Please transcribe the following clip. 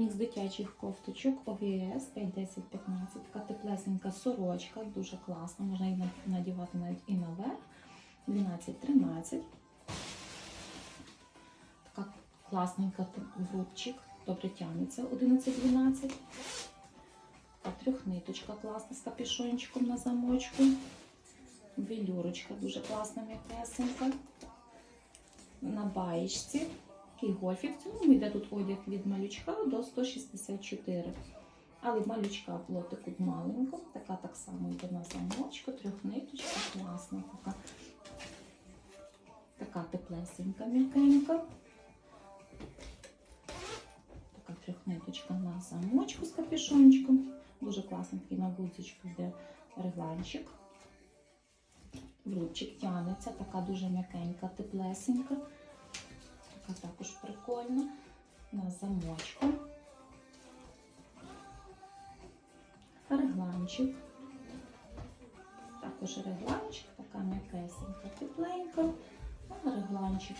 Мікс дитячих кофточок OVS 5, 10, 15. Така теплесенька сорочка, дуже класна. Можна її надівати навіть і наверх. 12, 13. Така класненька грудчик, добре тягнеться 11, 12. Така трьохниточка класна з капюшончиком на замочку. Велюрочка дуже класна, м'якесенька. На баєчці. Такий гольфік. В цілому йде тут одяг від малючка до 164. Але в малючка плотику маленько. Така так само йде на замочку, трьохниточка, класна така. Така теплесенька, м'якенька. Така трьохниточка на замочку з капюшончиком. Дуже класний такий на гудзичку йде регланчик. Вручик тянеться, така дуже м'якенька, теплесенька. Прикольна. На замочку. Регланчик. Також регланчик, така м'якесенька, тепленька. А регланчик